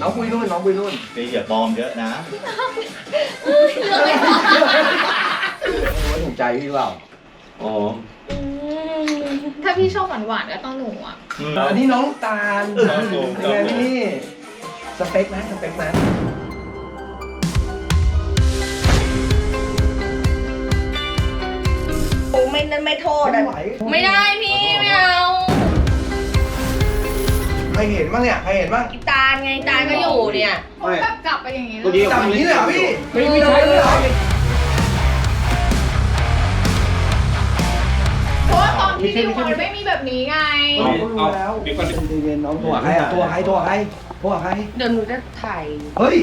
น้องคุยนู่นน้องคุยนู่นพี่อย่าปลอมเยอะนะโอ้ยถูกใจพี่เปล่าอ๋อถ้าพี่ชอบหวานหวานๆก็ต้องหนูอะอันนี้น้องลูกตาลครับผม เป็นไงพี่สเปคนะสเปคนะไม่นั่นไม่โทษไม่อะไหวไม่ได้พี่ไม่เอาใครเห็นบ้างเนี่ยใครเห็นบ้างอีตา ลไงตาลก็อยู่เนี่ย ผมแบบกลับไปอย่างนี้เลเมื่อกี้ยจับอย่างนี้เลยเหรอพี่ไม่ไม่ใช่เลยเพราะว่าตอนที่ดิวมันไม่มีแบบนี้ไงเราก็รู้แล้วใจเย็นน้องตัวใครอะตัวใครตัวใครตัวใครเดี๋ยวหนูจะถ่าย เฮ้ย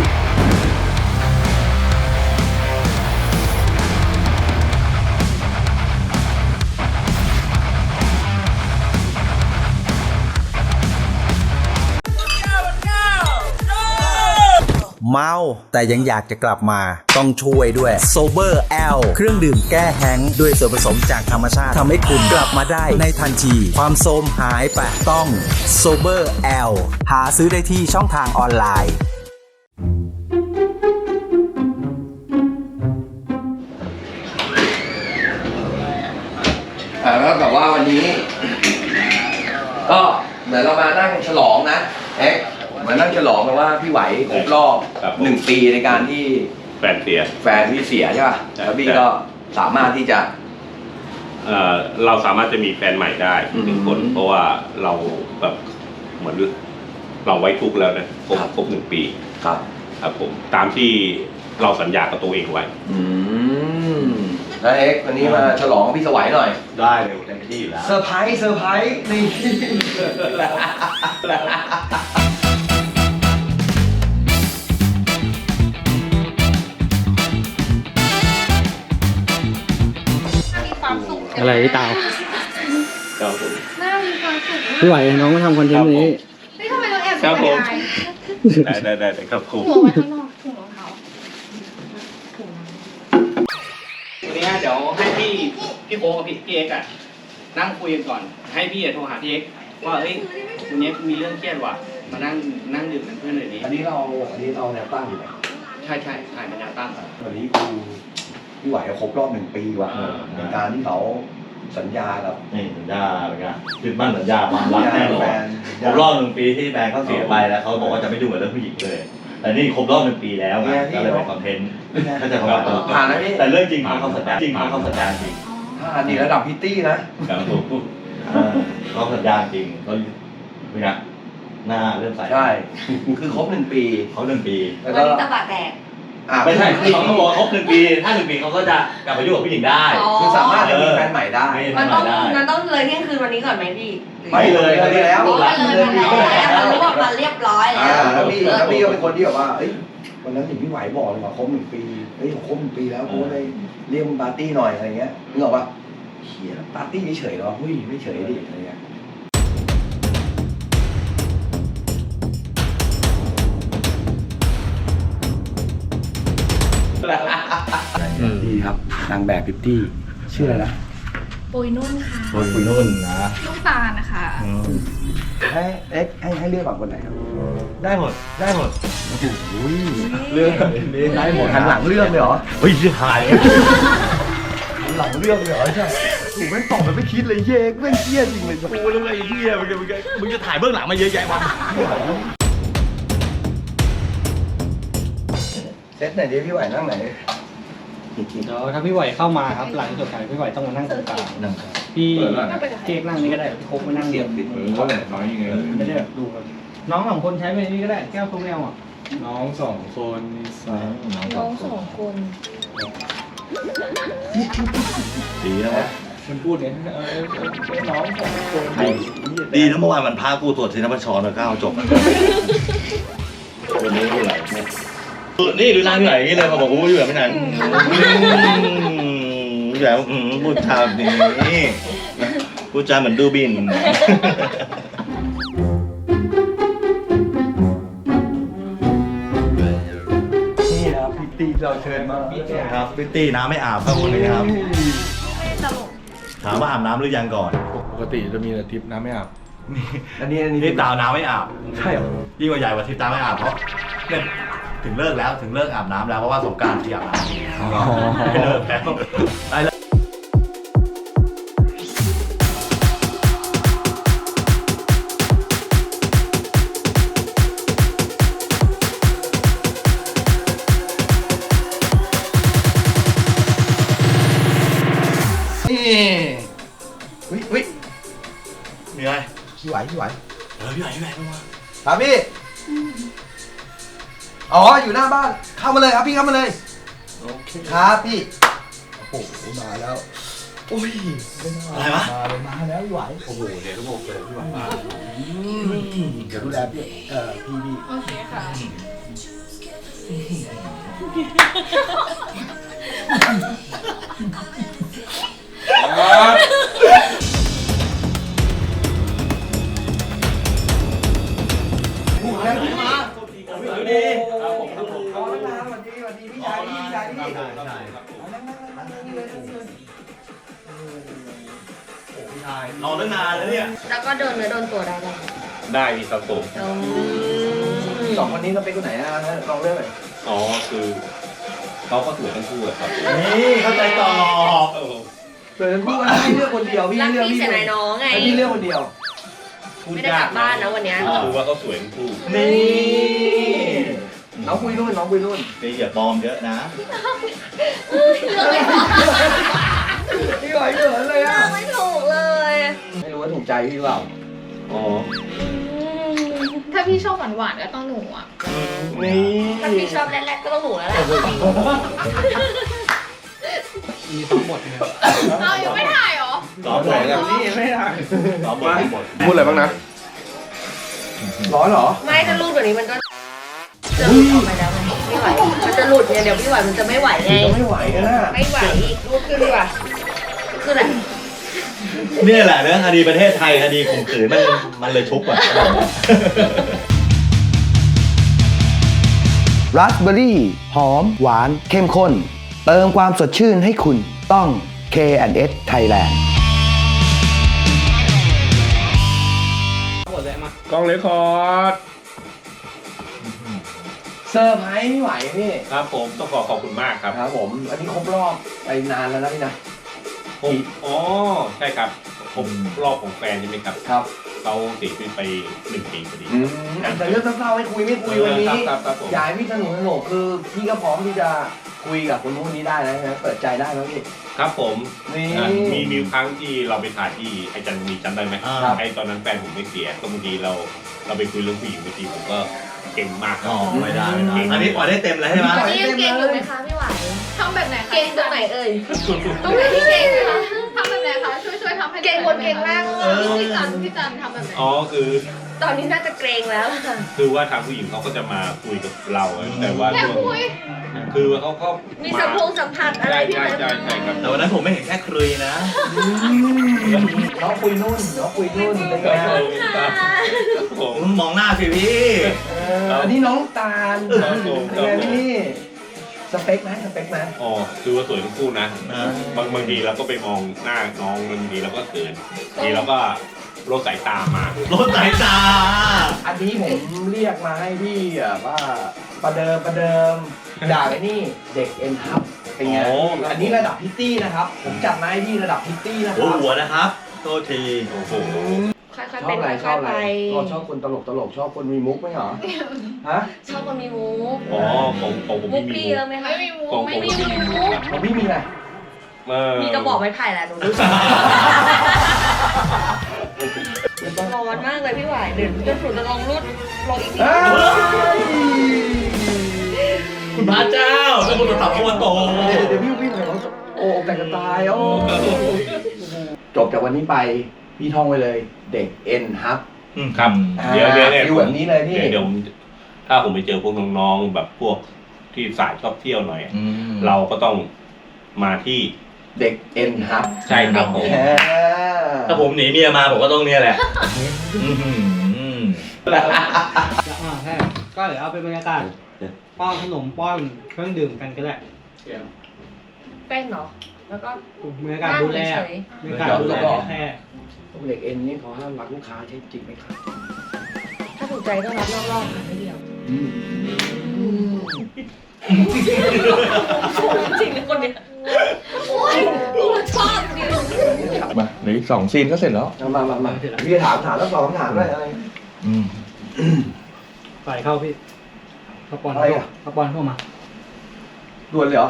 เมา แต่ยังอยากจะกลับมา ต้องช่วยด้วย Sober L เครื่องดื่มแก้แห้งด้วยส่วนผสมจากธรรมชาติทำให้คุณกลับมาได้ในทันที ความโทมหายไปต้อง Sober L หาซื้อได้ที่ช่องทางออนไลน์ อ่าแล้วกับว่าวันนี้ ก็เหมือนเรามานั่งฉลองนะเอ็ก มานั่งฉลองกันว่าพี่ไหวครบรอบครับผม หนึ่งปีในการที่แฟนเสีย แฟนพี่เสียใช่ป่ะใช่ แล้วพี่ก็สามารถที่จะ เอ่อเราสามารถจะมีแฟนใหม่ได้อืมหนึ่งคน เพราะว่าเราแบบเหมือนเราไว้ทุกข์แล้วนะครบครับ ครบหนึ่งปีครับ ครับผมตามที่เราสัญญากับตัวเองไว้ อืมแล้วเอ็กวันนี้มาฉลองกับพี่สวัยหน่อย ได้เลยเต็มที่อยู่แล้ว เซอร์ไพรส์เซอร์ไพรส์นี่ อะไรพี่ตาวครับผมน่ามีความสุขพี่ไหวน้องมาทำคอนเทนต์นี้นี่ทำไมต้องแอบครับผมใส่ได้ได้ได้ได้ครับผมหัวไว้ข้างนอกถุงรองเท้าวันนี้เดี๋ยวให้พี่พี่โค้กกับพี่พี่เอ็กซ์อะนั่งคุยกันก่อน ให้พี่อะโทรหาพี่เอ็กซ์ว่าเอ้ยวันนี้มีเรื่องเครียดว่ะมานั่งนั่งดื่มเป็นเพื่อนหน่อยดิอันนี้เราอันนี้เราแนวตั้งอยู่ไหนใช่ใช่ถ่ายเป็นแนวตั้ง วันนี้คือพี่ไหวครบรอบหนึ่งปีว่ะเออ ในการที่เขา สัญญากับนี่สัญญาเป็นไงยึดมั่นสัญญาความรักแน่นอแฟนนครบรอบหนึ่งปีที่แฟนเขาเสียไปแล้วเขาบอกว่าจะไม่ยุ่งกับเรื่องผู้หญิงเลยแต่นี่ครบรอบหนึ่งปีแล้วไงก็เลยเป็นคอนเทนต์ก็จะทำงานผ่านนะพี่แต่เรื่องจริงเขาเข้าสัญญาจริงเขาเข้าสัญญาจริงผ่านนี่ระดับพิตตี้นะครับผมเออเขาสัญญาจริงเขาเป็นไงหน้าเริ่มใสใช่คือครบหนึ่งปีเขาหนึ่งปีแล้ววันก็นี้ตะบะแตก อะไม่ใช่คือเขาเขาบอกว่าครบหนึ่งปีถ้าหนึ่งปีเขาก็จะกลับมายุ่งกับผู้หญิงได้อ๋อ คือสามารถจะมีแฟนใหม่ได้ไม่มันทำต้องได้มันต้องเลยเที่ยงคืนวันนี้ก่อนไหมพี่ไม่เลยเขาได้แล้วอ๋อมันเลยมันแล้วมันรู้ว่ามันเรียบร้อยอ่าแล้วแล้วพี่แล้วพี่ก็เป็นคนที่แบบว่าเอ้ยวันนั้นเห็นพี่ไหวบอกเลยว่าครบหนึ่งปีเฮ้ยครบหนึ่งปีแล้วกูก็เลยเรียกมึงปาร์ตี้หน่อยอะไรเงี้ยนึกออกปะเฮียปาร์ตี้เฉยๆเหรอหุ้ยไม่เฉยดิอะไรเงี้ย ครับนางแบบพิตตี้ชื่ออะไรนะปุยนุ่นค่ะคนคุยนุ่นนะลูกตาลนะคะอืมให้เอ็กให้ให้เลือกก่อนคนไหนครับได้หมด ได้หมดเลือกได้หมดหันหลังเลือกเลยเหรอเฮ้ยชื่อหาย หันหลังเลือกเลยเหรอใช่ถูกไม่ตอบแบบไม่คิดเลยเย้แม่งเกี้ยจริงเลยกูรู้ไอ้เหี้ยมึงจะมึงจะมึงจะถ่ายเบื้องหลังมาเยอะแยะวะเซตไหนดีพี่ไหวนั่งไหน เดี๋ยวถ้าพี่ไหวเข้ามาครับหลังจบการพี่ไหวต้องมานั่งตรงกลางพี่เก๊กนั่งนี่ก็ได้พี่โคกมานั่งเดียวไม่ได้แบบดูแบบน้องสองคนใช้ไปนี่ก็ได้แก้วโคกแนวอะน้องสองคนสามน้องสองคนดีแล้ววะมันพูดไงเออเออน้องสองคนดีนะเมื่อวานมันพากูตรวจทีนพชรแล้วก็เอาจบวันนี้เท่าไหร่ นี่ดูร้านเหนื่อยอย่างนี้เลยเขาบอกกูอยู่แบบไม่นานแบบพูดจาแบบนี้พูดจาเหมือนดูบิน นี่ครับพิตตี้เราเชิญมาครับพิตตี้น้ำไม่อาบครับคนนี้ครับ ถามว่าอาบน้ำหรือยังก่อน ปกติจะมีแต่ทริปน้ำไม่อาบ อันนี้อันนี้นี่ตาวน้ำไม่อาบ ใช่เหรอยิ่งกว่าใหญ่กว่าทิพย์ตาไม่อาบเพราะเนี่ย ถึงเลิกแล้วถึงเลิกอาบน้ำแล้วเพราะว่าสงกรารที่อาบน้ำไม่เลิกแล้วไปแล้วนี่วิวิเหนื่อยพี่ไหวพี่ไหวเออพี่ไหวพี่ไหวมาครับพี่ อ๋ออยู่หน้าบ้านเข้ามาเลยครับพี่เข้ามาเลยโอเคครับพี่โอ้โหมาแล้วโอ้ยไม่น่าอะไรวะมาเลยมาแล้วพี่ไหวโอ้โหเดี๋ยวทุกคนเลยพี่หวานมาอืมเดี๋ยวดูแลพี่เอ่อพี่พี่โอเคค่ะ ไหมได้มีครับผมอืมสองคนนี้เขาเป็นคนไหนนะลองเลือกหน่อยอ๋อคือเขาก็สวยทั้งคู่อะครับนี่เข้าใจตอบเออเกิดพี่ว่าพี่เลือกคนเดียวพี่รักเลือกพี่พี่เสียดายน้องไงให้พี่เลือกคนเดียว พูดไม่ได้กลับบ้านนะวันเนี้ย คือว่าเขาสวยทั้งคู่นี่น้องคุยนู่นน้องคุยนู่นนี่อย่าปลอมเยอะนะพี่ไหวเกินเลยอะไม่ถูกเลย ไม่รู้ว่าถูกใจพี่เปล่า อ๋อ ถ้าพี่ชอบหวานๆก็ต้องหนูอะ นี่ถ้าพี่ชอบแรกๆก็ต้องหนูแล้วแหละมีสองบทเนี่ยเอายังไม่ถ่ายเหรอ ตอบหมดนี่ไม่ได้ตอบหมดหมดพูดอะไรบ้างนะ ร้อนเหรอ ไม่ถ้ารูดแบบนี้มันก็จะหลุดออกมาแล้วไงไม่ไหว มันจะหลุดเนี่ยเดี๋ยวพี่ไหวมันจะไม่ไหวไงจะไม่ไหวกันนะไม่ไหวอีกรูดขึ้นดีกว่าคืออะไร นี่แหละเรื่องคดีประเทศไทยคดีข่มขืนมันมันเลยชุบอะ ราสเบอร์รี่ หอม หวาน เข้มข้น เติมความสดชื่นให้คุณต้อง K&S Thailand หมดเลยมากล้องเลคคอร์ดเซอร์ไพรส์ไม่ไหวพี่ ครับผมต้องขอขอบคุณมากครับ ครับผม อันนี้ครบรอบไปนานแล้วนะพี่นะ ผมอ๋อใช่ครับผมรอบของแฟนใช่ไหมครับครับเขาเสียชีวิตไปหนึ่งปีพอดี อืมแต่เรื่องเศร้าๆให้คุยไม่คุยวันนี้ ครับครับครับผม อยากให้พี่สนุกสนุกคือพี่ก็พร้อมที่จะคุยกับคนนู้นนี้ได้นะเปิดใจได้ไหมพี่ ครับผมนี่อะมีมีครั้งที่เราไปถ่ายที่ไอจันมีจำได้ไหมครับไอตอนนั้นแฟนผมไม่เสียก็บางทีเราเราไปคุยเรื่องผู้หญิงบางทีผมก็ เก่งมากครัอ๋บอไม่ได้ไม่ได้อันนี้ปล่อยได้เต็มเลยใช่ไหมนี่ยังเก่งอยู่ไหมคะพี่ไหวทำแบบไหนคะเก่งตรงไหนเอ่ยตรงไหนที่เก่งคะทำแบบไหนคะช่วยช่วยๆทำให้เก่งบนเก่งล่างเออพี่จันพี่จันทำแบบไหนอ๋อคือตอนนี้น่าจะเกรงแล้วล่ะคือว่าทางผู้หญิงเขาก็จะมาคุยกับเราอะแต่ว่าแค่ช่วงคุยคือว่าเขาเขามีมีสัมพงสัมผัสอะไรใช่พี่ใช่นะใช่ใช่ครับแต่วันนั้นผมไม่เห็นแค่ครุยนะ น้องคุยนู่นน้องคุยนู่นเป็นไงครับผมมองหน้าสิพี่เอ ออันนี้น้องตาลครับผมเป็นไงพี่สเปคไหมสเปคไหมอ๋อคือว่าสวยทั้งคู่นะอ่าบางบางทีเราก็ไปมองหน้าน้องบางทีเราก็เขินบางทีเราก็ลดสายตามา รถสายตา อันนี้ผมเรียกมาให้พี่อะว่าประเดิมประเดิมด่าไอ้นี่เด็กเอ็นทับเป็นไงโอ้ อันนี้ระดับพิตตี้นะครับ ผมจัดมาให้พี่ระดับพิตตี้นะคหัวรับ หัวนะครับ โทษที โอ้โห ค่อยชๆอเป็บนอะไรชค่ออบยๆอะไรไปก็ชอบคนตลกตลกชอบคนมีมุกไหมเหรอฮะชอบคนมีมุกอ๋อของของผมมุไม่กมี พี่เยอะไหมคะไม่มีมุกของไม่ผมมีไม่มีมุมุกกครับของพี่มีอะไรเออมีกระบอกไม้ไผ่แหละหนูรู้สึกร้อนมากเลยพี่หวายเดี๋ยวเดี๋ยวหนูจะลองรูดลองอีกทีเฮ้ยคุณพระเจ้าแล้วคุณตับตัวโตเดี๋ยวเดี๋ยวพี่พี่ผมโอ้แต่กันตายโอ้จบจากวันนี้ไป พี่ท่องไว้เลยเด็กเอ็นฮับครับ เดี๋ยวเดี๋ยวเดี๋ยวฟิลแบบนี้เลยพี่เดี๋ยวเดี๋ยวผมถ้าผมไปเจอพวกน้องๆแบบพวกที่สายชอบเที่ยวหน่อยเราก็ต้องมาที่เด็กเอ็นฮับใช่ครับผม ถ้าผมหนีเมียมาผมก็ต้องเนี่ยแหละ อื้อหืออ่าใช่ก็เดี๋ยวเอาเป็นบรรยากาศป้อนขนมป้อนเครื่องดื่มกันก็ได้แป้งเหรอ แล้วก็มือการดูแลนั่งเฉยมือการดูแลแค่ พวกเหล็กเอ็นนี่เขาห้ามรักลูกค้าใช่จริงไหมครับถ้าถูกใจก็รับรอบๆค่ะไม่เดียวอืมจริงคนเนี้ยโอ้ยชอบจริงมาเหลืออีกสองซีนก็เสร็จแล้ว เอามามามาพี่จะถามถามแล้วตอบคำถามด้วยอะไร อืมฝ่ายเข้าพี่สปอนอะไรอะ สปอนเข้ามา ด่วนเลยเหรอ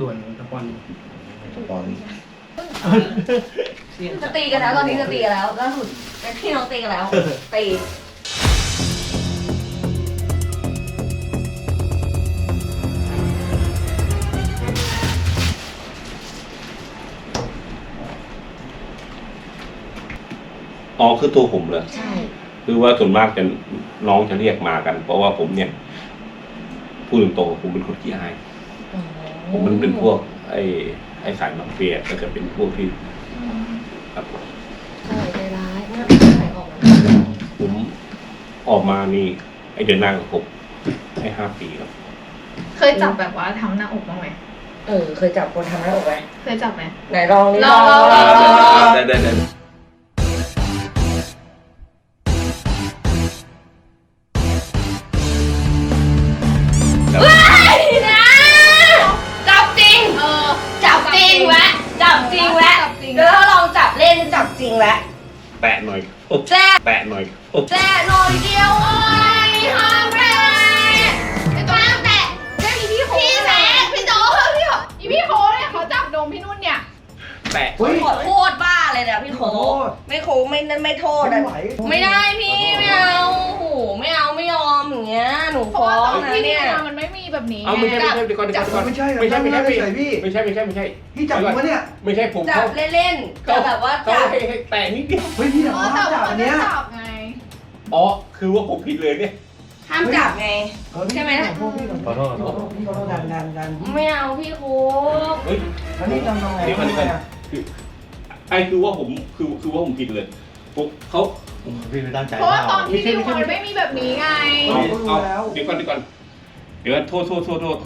ด่วนสปอนตอน จะตีกันแล้วตอนนี้จะตีกันแล้วล่าสุดเป็นพี่น้องตีกันแล้วตีอ๋อคือตัวผมเลยใช่คือว่าส่วนมากจะน้องจะเรียกมากัน เพราะว่าผมเนี่ยพูดตรงๆผมเป็นคนขี้อาย ผมมันเป็นพวก ไอ้ไอ้สายมาเฟียก็จะเป็นพวกที่ ครับผมใช่ใจร้ายไม่ใส่ออกมาผมออกมานี่ไอ้เดือนหน้ากับผมให้ห้าปีครับ เคยจับแบบว่าทำหน้าอกบ้างไหมเออ เคยจับคนทำหน้าอกไหมเคยจับไหมไหนลองนี่ลองลองลองลอง ได้ได้ได้ แตะหน่อยโอ๊ะแจ๊ะแตะหน่อยโอ๊ะแจ๊ะหน่อยเดียวเอ้ยห้ามแม่ไม่ แตะเฮ้ย ขอโทษบ้าเลยเนี่ยพี่โคขอโทษ ไม่โคไม่นั่นไม่โทษไม่อะไหวไม่ได้พี่ไม่เอาโอ้โหไม่เอาไม่ยอมอย่างเงี้ยหนูเพฟ้ราะอว่างตอนนะที่เนี่นี่ยมามันไม่มีแบบนี้เอาไม่ใช่ไงไม่ใช่เดี๋ยวก่อนเดี๋ยวก่อนไม่ใช่ไม่ใช่ไม่ใช่ไม่พี่ใช่พี่ไม่ใช่ไม่ใช่ไม่ใช่พี่จับผมวะเนี่ย ไม่ใช่ผมจัเขาบเล่นๆแต่แบบว่าเขาจับให้ให้แตะนิดเดียวเฮ้ยพี่เอจับอแต่จับว่าอัมันนเนี้ยจับไง อ๋อคือว่าผมผิดเลยเนี่ย ห้ามจับไงใช่ไหม ขอโทษพี่ขอโทษขอโทษ พี่ขอโทษดันดันดันไม่เอาพี่โคกเฮ้ย แล้วนี่ทำยังไงเดี๋ยวก่อนเดี๋ยวก่อน คือไอ้คือว่าผมคือคือว่าผมผิดเลยผมเขาพี่ไม่ตั้งใจเพราะว่าตอนที่นี่มันไม่มีแบบนี้ไง เอาเอาเดี๋ยวก่อนเดี๋ยวก่อนเดี๋ยวก่อนโทษโทษโทษโทษ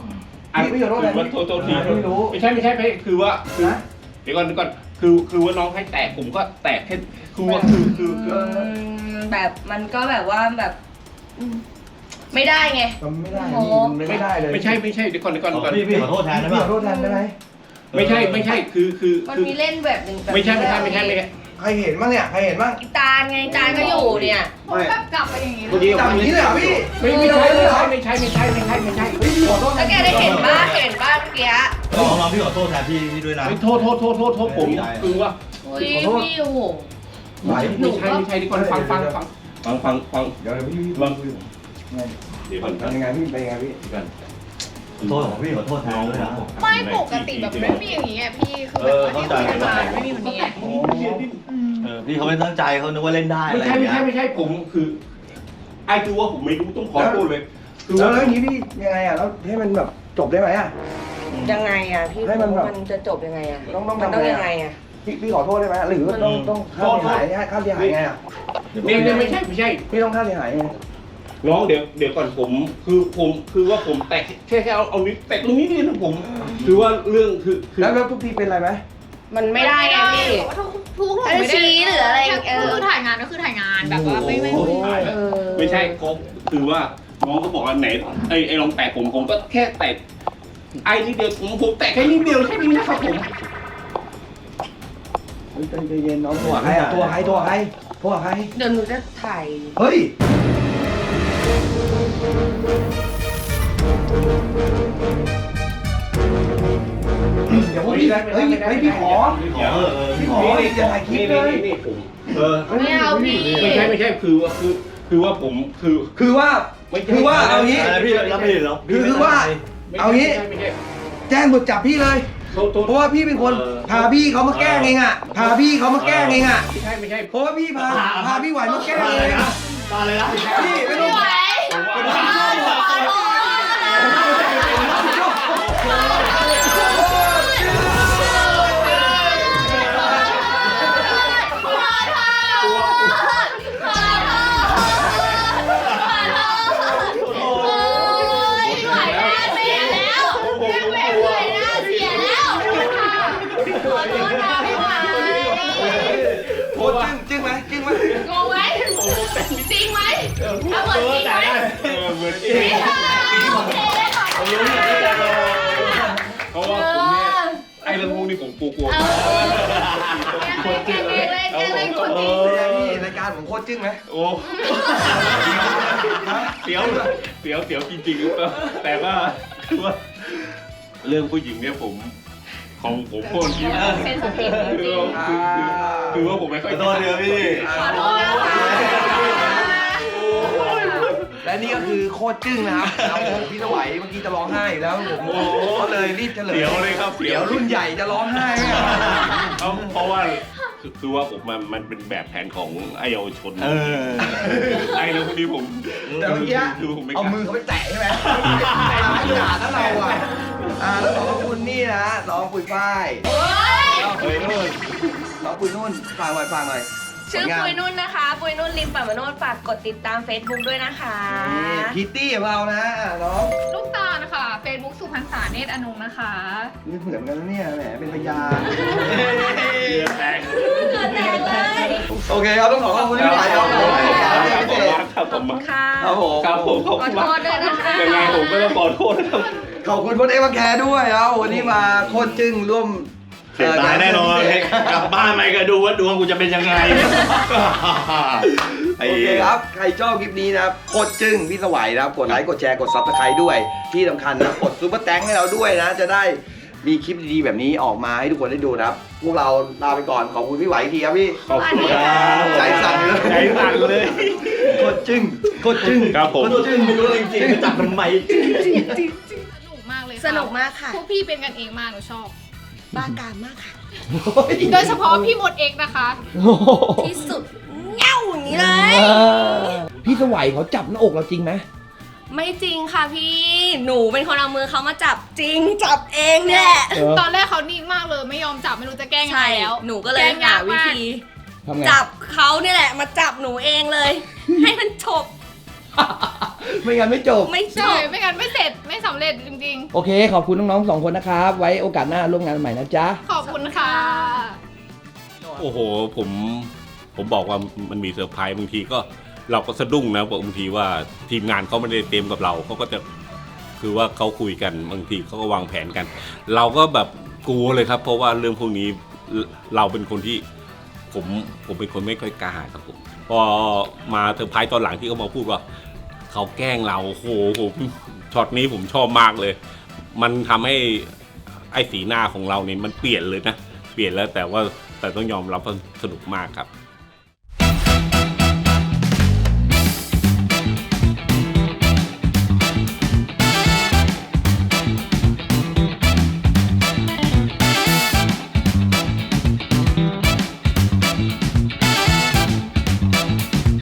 อันพี่ไม่ขอโทษคืออะไรว่าโทษโทษทีไม่รู้ ไม่ใช่ไม่ใช่ไม่ใช่คือว่าคือนะ เดี๋ยวก่อนเดี๋ยวก่อนคือคือว่าน้องให้แตกผมก็แตกแค่คือว่าคือคือคืออืมแบบมันก็แบบว่าแบบอืมไม่ได้ไงมันไม่ได้โอ้พี่มันไม่ได้เลยไม่ใช่ไม่ใช่เดี๋ยวก่อนเดี๋ยวก่อนเดี๋ยวก่อนพี่พี่ขอโทษแทนได้พี่ป่ะขอโทษแทนได้ไหม ไม่ใช่ไม่ใช่คือคือมันคือมีเล่นแบบหนึ่งแบบไม่ใช่ไม่ใช่ไม่ใช่ไม่ใช่ ใครเห็นบ้างเนี่ยใครเห็นบ้างอีตาลไงตาลก็อยู่เนี่ยผมแบบกลับไปอย่างนี้เลเมื่อกี้ยจับอย่างนี้เลยเหรอพี่ไม่ไม่ใช่ไม่ใช่ไม่ใช่ไม่ใช่ไม่ใช่ไม่ใช่เฮ้ยพี่ขอโทษแล้วแกได้เห็นบ้างเห็นบ้างเมื่อกี้ลองลองพี่ขอโทษแทนพี่พี่ด้วยนะ ไม่โทษโทษโทษโทษโทษผมคือว่าพี่พี่โอ้โหไหวไม่ใช่ไม่ใช่เดี๋ยวก่อนฟังฟังฟังฟังฟังฟังเดี๋ยวเดี๋ยวพี่พี่ลองพี่ไงเดี๋ยวก่อนเป็นยังไงพี่เป็นยังไงพี่ เดี๋ยวก่อนขอ โทษของพี่ขอโทษแทนด้วยนะไม่ปกติแบบไม่มีอย่างนี้ไงพี่คือแบบว่าที่คุยกันมาไม่มีแบบนี้ไงอืมเออพี่เขาไม่ตั้งใจเขานึกว่าเล่นได้ไม่อะไรอใช่ย่างไม่เงี้ใช่ยไม่ใช่ผมคือ ไอ้คือว่าผมไม่รู้ต้องขอโทษเลยคือแล้วว่าแล้วอย่างนี้พี่ยังไงอะแล้วให้มันแบบจบได้ไหมอะ ยังไงอะพี่ให้มันแบบมันจะจบยังไงอะต้องต้องมันต้องทำไงยังไงอะอะ พี่พี่ขอโทษได้ไหมหรือต้องต้องค่าเสียหายเนี่ยค่าเสียหายไงอะเนี่ยเนี่ยไม่ใช่ไม่ใช่ พี่ต้องค่าเสียหายไง น้องเดี๋ยวเดี๋ยวก่อนผมคือผมคือว่าผมแตะแค่แค่เอาเอานิ้วแตะตรงนี้นี่นะผม คือว่าเรื่องคือคือแล้วแล้วทุกทีเป็นอะไรไหมมันไม่ได้ไงพี่ ทุกทุกให้ชี้หรืออะไรเออ คือถ่ายงานก็คือถ่ายงานแบบว่าไม่ไม่โอ้ไม่โหตายแล้วเออ ไม่ใช่ครบคือว่าน้องก็บอกว่าไหนไอ้ไอ้ลองแตะผมผมก็แค่แตะไอ้นิดเดียวผมผมแตะแค่นิดเดียวแค่นี้นะครับผมเฮ้ยใจเย็นน้องตัวใครอะตัวใครตัวใครตัวใครเดี๋ยวหนูจะถ่ายเฮ้ย เดี๋ยวพี่เฮ้ยเฮ้ยพี่ขอเออเออพี่ขออย่าถ่ายคลิปเลย นี่นี่ผมเออไม่เอาพี่ไม่ใช่ไม่ใช่คือว่าคือคือว่าผมคือ คือว่า ไม่ใช่คือว่าเอางี้ อะไรพี่รับไม่ได้หรอคือคือว่าไม่ใช่เอางี้ ไม่ใช่ไม่ใช่แจ้งบุตรจับพี่เลย โทษโทษเพราะว่าพี่เป็นคนพาพี่เขามาแกล้งเองอะ พาพี่เขามาแกล้งเองอะ ไม่ใช่ไม่ใช่ เพราะว่าพี่พาพาพี่ไหวมาแกล้งเองอะตาเลยนะพี่ไม่ต้อง่ะ ตรจึ้งไหมโอ้เสียวเสียวเสียวจริงๆแต่ว่าคือว่า เรื่องผู้หญิงเนี่ยผม ของผมโคตรคิดเซนสทีฟจริงคือคือคือว่าผมไม่ค่อยขอโทษเดี๋ยวพี่ขอโทษนะคะและนี่ก็คือโคตรจึ้งนะครับแล้วผมพี่สวัยเมื่อกี้จะร้องไห้อยู่แล้วผมก็เลยรีบเฉลยเสียวเลยครับเสีเดี๋ยยววรุ่นใหญ่จะร้องไห้ไหมอะเอาเพราะว่า คือคือว่าผมมันมันเป็นแบบแผนของไอเยาวชนเออ ไอ้เรื่องพวกนี้ผมแต่เมื่อกี้คือผมไม่กเอาล้ามือเขาไปแตะใช่ไหมแตะขนาดนั้นเราอะอ่าแล้วขอบคุณนี่นะน้องปุยฝ้ายน้องปุยนุ่นน้องปุยนุ่นฟังหน่อยฟังหน่อย ชื่อผลงาน ปุยนุ่นนะคะ ปุยนุ่นริมป่ามโนดฝากกดติดตาม Facebook ด้วยนะคะ นี่พิตตี้ของเรานะน้องลูกตาลค่ะเฟซบุ๊กสุพรรณสาเนตรอนงนะคะ นี่เหมือนกันนะเนี่ยแหมเป็นพยานเรือแตกโอเคครับต้องขอขอบคุณที่หลายครับผมขอบคุณพิเศษครับผมค่ะ ครับผมครับผมขอบขอคุณโทมากษด้วยนะคะยังไงผมก็ต้องขอโทษนะครับ ขอบคุณพลเอกบางแคด้วยครับวันนี้มาโคตรจึ้งร่วม เสียตายแน่นอนกลับบ้านไปก็ดูว่าดวงกูจะเป็นยังไงไอ้โอเคครับ ใครชอบคลิปนี้นะครับโคตรจึ้งพี่สวัยนะครับ กดไลค์กดแชร์กดซับสไครต์ด้วย ที่สำคัญนะกดซูเปอร์แตงให้เราด้วยนะ จะได้มีคลิปดีๆแบบนี้ออกมาให้ทุกคนได้ดูนะครับ พวกเราลาไปก่อนขอบคุณพี่ไหวอีกทีครับพี่ ขอบคุณครับใจสั่นเลยใจสั่นเลยโคตรจึ้งโคตรจึ้งครับผมโคตรจึ้งไม่รู้จริงๆไปจับมันไหมสนุกมากเลยค่ะสนุกมากค่ะพวกพี่เป็นกันเองมากหนูชอบ บ้ากามมากค่ะ โดยเฉพาะพี่มดเอกนะคะ ที่สุดเง่าอย่างนี้เลย พี่สวัยเขาจับหน้าอกเราจริงไหมไม่จริงค่ะพี่ หนูเป็นคนเอามือเขามาจับจริง จับเองเนี่ยตอนแรกเขานิ่งมากเลยไม่ยอมจับไม่รู้จะแกล้งยังใช่ไงแล้วหนูก็เลยหาวิธี ทำไงจับเขาเนี่ยแหละ มาจับหนูเองเลย ให้มันจบ ไม่งั้นไม่จบ ไม่จใช่บไม่งั้นไม่เสร็จไม่สำเร็จจริง โอเค ขอบคุณน้องๆสองคนนะครับ ไว้โอกาสหน้าร่วมงานใหม่นะจ๊ะ ๆ ขอบคุณค่ะ โอ้โห ผมผมบอกว่ามันมีเซอร์ไพรส์บางทีก็เราก็สะดุ้งนะบางทีว่าทีมงานเขาไม่ได้เตรียมกับเราเขาก็จะคือว่าเขาคุยกันบางทีเขาก็วางแผนกัน เราก็แบบกลัวเลยครับ เพราะว่าเรื่องพวกนี้เราเป็นคนที่ ผมผมเป็นคนไม่ค่อยกล้าครับผมพอมาเซอร์ไพรส์ตอนหลังที่เขามาพูดว่าเขาแกล้งเราโอ้โหผมช็อตนี้ผมชอบมากเลย มันทำให้ไอ้สีหน้าของเราเนี่ยมันเปลี่ยนเลยนะ เปลี่ยนแล้วแต่ว่าแต่ต้องยอมรับว่าสนุกมากครับ